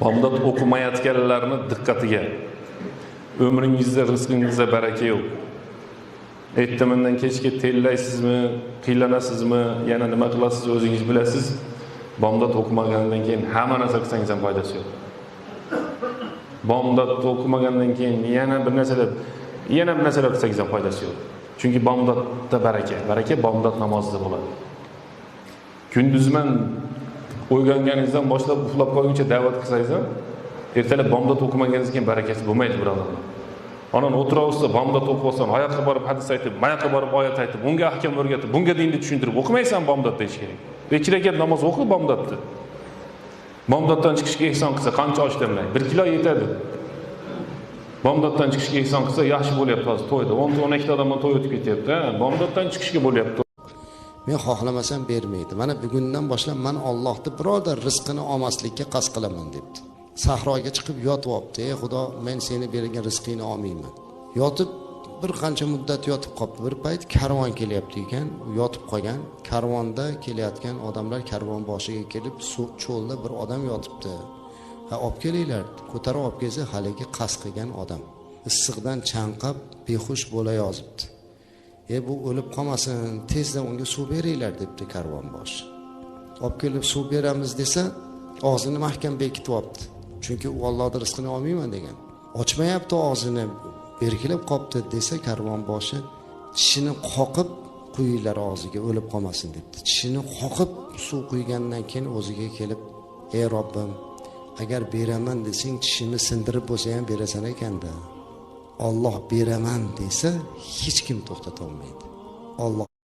bomdod o'qimayotganlarni diqqatiga umringizda rizqingizda baraka yo'q ertamandan kechga tellaysizmi qiylanasizmi yana nima qilasiz o'zingiz bilasiz bomdod o'qimagandan keyin hamma narsa qilsangiz ham foydasi yo'q bomdod o'qimagandan keyin yana bir narsalar yana bir narsalar qilsangiz ham foydasi yo'q chunki bomdodda baraka baraka bomdod namozida bo'ladi kunduzman uyg'onganingizdan boshlab uxlab qolguncha da'vat qilsangiz ham ertalab bomdod o'qimaganingizdan keyin barakasi bo'lmaydi birodarlar. Onani o'tiraversa bomdod o'qib olsan oyoqqa borib hadis aytib buyoqqa borib oyat aytib bunga ahkam o'rgatib bunga dinni tushuntirib o'qimaysan bomdodda hech kerak. Besh rakat namoz o'qi bomdodni bomdoddan chiqishga ehson qilsa qancha osh damlang bir kilo yetadi. Bomdoddan chiqishga ehson qilsa yaxshi bo'lyapti hozir to'yda. O'nta o'n ikkita odamdan to'y o'tib ketyapti bomdoddan chiqishga bo'lyapti. Men xohlamasam bermaydi. Mana bugundan boshlab man ollohni birodar rizqini olmaslikka qasd qilaman debdi. Sahroga chiqib yotyapti. Ey xudo men seni bergan rizqingni olmayman. Yotib bir qancha muddat yotib qolibdi bir payt karvon kelyapti ekan. U yotib qolgan. Karvonda kelayotgan odamlar karvon boshiga kelib suv cho'lda bir odam yotibdi. Ha olib kelinglar. Ko'tarib olib kelsa haligi qasd qilgan odam. Issiqdan chanqab behush bo'la yozibdi. E bu o'lib qolmasin tezda unga suv beringlar debdi karvonboshi olib kelib suv beramiz desa og'zini mahkam bekitib olibdi chunki u ollohni rizqini olmayman degan. Ochmayapti og'zini berkilib qolibdi desa karvonboshi tishini qoqib quyinglar og'ziga o'lib qolmasin debdi. Tishini qoqib suv quygandan keyin o'ziga kelib ey robbim agar beraman desang tishimni sindirib bo'lsa ham berasan ekanda. Olloh beraman desa hech kim to'xtatolmaydi olloh